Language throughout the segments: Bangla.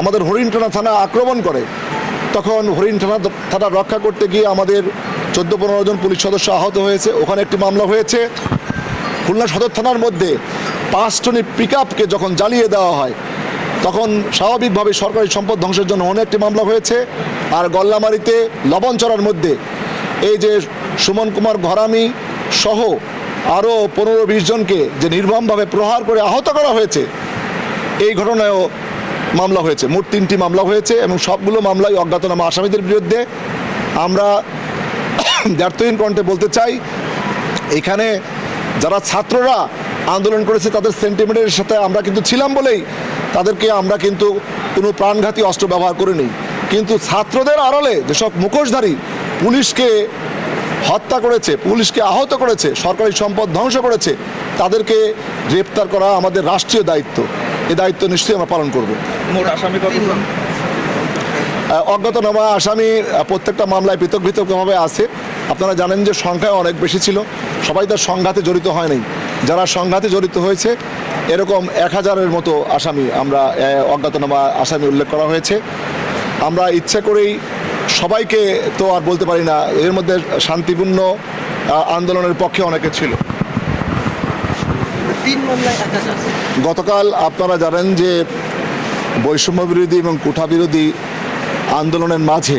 আমাদের হরিণটানা থানা আক্রমণ করে, তখন হরিণটানা থানা রক্ষা করতে গিয়ে আমাদের চোদ্দ পনেরো জন পুলিশ সদস্য আহত হয়েছে। ওখানে একটি মামলা হয়েছে। খুলনা সদর থানার মধ্যে পাঁচ টনি পিক আপকে যখন জ্বালিয়ে দেওয়া হয়, তখন স্বাভাবিকভাবে সরকারি সম্পদ ধ্বংসের জন্য অনেক একটি মামলা হয়েছে। আর গল্লামারিতে লবণ লবণচড়ার মধ্যে এই যে সুমন কুমার ঘরামি সহ আরও পনেরো বিশ জনকে যে নির্মমভাবে প্রহার করে আহত করা হয়েছে, এই ঘটনায়ও মামলা হয়েছে। মোট তিনটি মামলা হয়েছে এবং সবগুলো মামলাই অজ্ঞাতনামা আসামিদের বিরুদ্ধে। আমরা দ্ব্যর্থহীন কণ্ঠে বলতে চাই, এখানে যারা ছাত্ররা আন্দোলন করেছে, তাদের সেন্টিমেন্টের সাথে আমরা কিন্তু ছিলাম বলেই তাদেরকে আমরা কিন্তু কোনো প্রাণঘাতী অস্ত্র ব্যবহার করিনি কিন্তু ছাত্রদের আড়ালে যেসব মুখোশধারী পুলিশকে হত্যা করেছে, পুলিশকে আহত করেছে, সরকারি সম্পদ ধ্বংস করেছে, তাদেরকে গ্রেপ্তার করা আমাদের রাষ্ট্রীয় দায়িত্ব। এই দায়িত্ব নিশ্চয়ই আমরা পালন করব। অজ্ঞাতনামা আসামি প্রত্যেকটা মামলায় পৃথক পৃথকভাবে আছে। আপনারা জানেন যে সংখ্যা অনেক বেশি ছিল। সবাই তার সংঘাতে জড়িত হয়নি। যারা সংঘাতে জড়িত হয়েছে এরকম এক হাজারের মতো আসামি আমরা অজ্ঞাতনামা আসামি উল্লেখ করা হয়েছে। আমরা ইচ্ছা করেই সবাইকে তো আর বলতে পারি না এর মধ্যে শান্তিপূর্ণ আন্দোলনের পক্ষে অনেকে ছিল তিন মামলায় একাজ আছে গতকাল আপনারা জানেন যে বৈষম্য বিরোধী এবং কুঠা বিরোধী আন্দোলনের মাঝে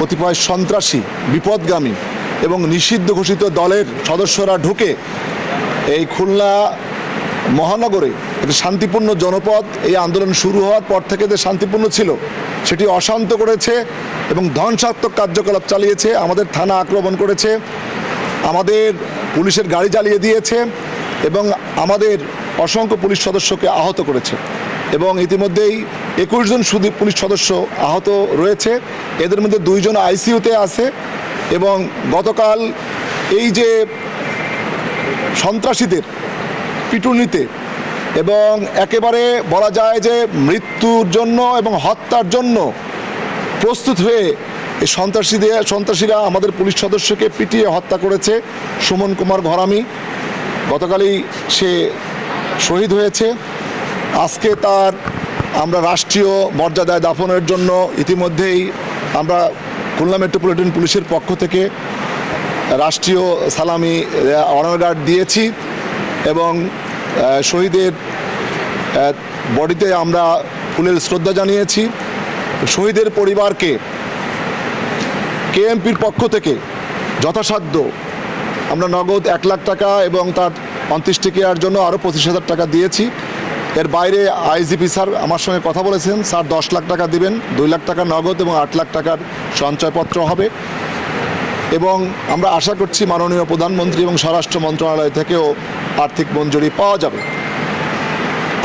কতিপয় সন্ত্রাসী, বিপদগামী এবং নিষিদ্ধ ঘোষিত দলের সদস্যরা ঢুকে এই খুলনা মহানগরে একটি শান্তিপূর্ণ জনপদ, এই আন্দোলন শুরু হওয়ার পর থেকে যে শান্তিপূর্ণ ছিল, সেটি অশান্ত করেছে এবং ধ্বংসাত্মক কার্যকলাপ চালিয়েছে, আমাদের থানা আক্রমণ করেছে, আমাদের পুলিশের গাড়ি চালিয়ে দিয়েছে এবং আমাদের অসংখ্য পুলিশ সদস্যকে আহত করেছে। এবং ইতিমধ্যেই একুশ জন শুধু পুলিশ সদস্য আহত রয়েছে। এদের মধ্যে দুইজন আইসিইউতে আছে এবং গতকাল এই যে সন্ত্রাসীদের পিটুনিতে এবং একেবারে বলা যায় যে মৃত্যুর জন্য এবং হত্যার জন্য প্রস্তুত হয়ে এই সন্ত্রাসীদের সন্ত্রাসীরা আমাদের পুলিশ সদস্যকে পিটিয়ে হত্যা করেছে। সুমন কুমার ঘরামি গতকালই সে শহীদ হয়েছে। আজকে তার আমরা রাষ্ট্রীয় মর্যাদায় দাফনের জন্য ইতিমধ্যেই আমরা খুলনা মেট্রোপলিটন পুলিশের পক্ষ থেকে রাষ্ট্রীয় সালামি অনার গার্ড দিয়েছি এবং শহীদের বডিতে আমরা ফুলের শ্রদ্ধা জানিয়েছি। শহীদের পরিবারকে কেএমপির পক্ষ থেকে যথাসাধ্য আমরা নগদ এক লাখ টাকা এবং তার অন্ত্যেষ্টিক্রিয়ার জন্য আরও পঁচিশ হাজার টাকা দিয়েছি। এর বাইরে আইজিপি স্যার আমার সঙ্গে কথা বলেছেন, স্যার দশ লাখ টাকা দিবেন, দুই লাখ টাকা নগদ এবং আট লাখ টাকার সঞ্চয়পত্র হবে। এবং আমরা আশা করছি মাননীয় প্রধানমন্ত্রী এবং স্বরাষ্ট্র মন্ত্রণালয় থেকেও আর্থিক মঞ্জুরি পাওয়া যাবে।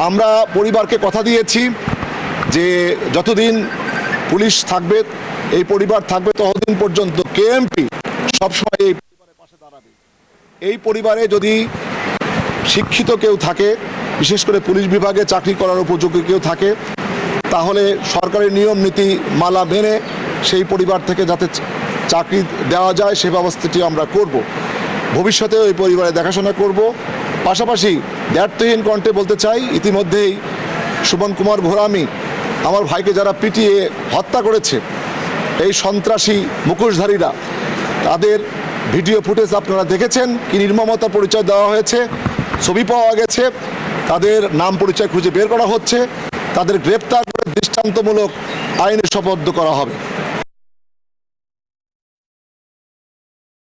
আমরা পরিবারকে কথা দিয়েছি যে যতদিন পুলিশ থাকবে, এই পরিবার থাকবে, ততদিন পর্যন্ত কেএমপি সবসময় এই এই পরিবারে যদি শিক্ষিত কেউ থাকে, বিশেষ করে পুলিশ বিভাগে চাকরি করার উপযোগী কেউ থাকে, তাহলে সরকারি নিয়ম নীতি মালা মেনে সেই পরিবার থেকে যাতে চাকরি দেওয়া যায়, সে ব্যবস্থাটি আমরা করব। ভবিষ্যতে ওই পরিবারে দেখাশোনা করব। পাশাপাশি দ্ব্যর্থহীন কণ্ঠে বলতে চাই, ইতিমধ্যেই সুমন কুমার ঘোরামি আমার ভাইকে যারা পিটিয়ে হত্যা করেছে, এই সন্ত্রাসী মুখোশধারীরা, তাদের ভিডিও ফুটেজ আপনারা দেখেছেন, কি নির্মমতা পরিচয় দেওয়া হয়েছে, ছবি পাওয়া গেছে, তাদের নাম পরিচয় খুঁজে বের করা হচ্ছে, তাদের গ্রেপ্তার করে দৃষ্টান্তমূলক আইনে শপথ করা হবে।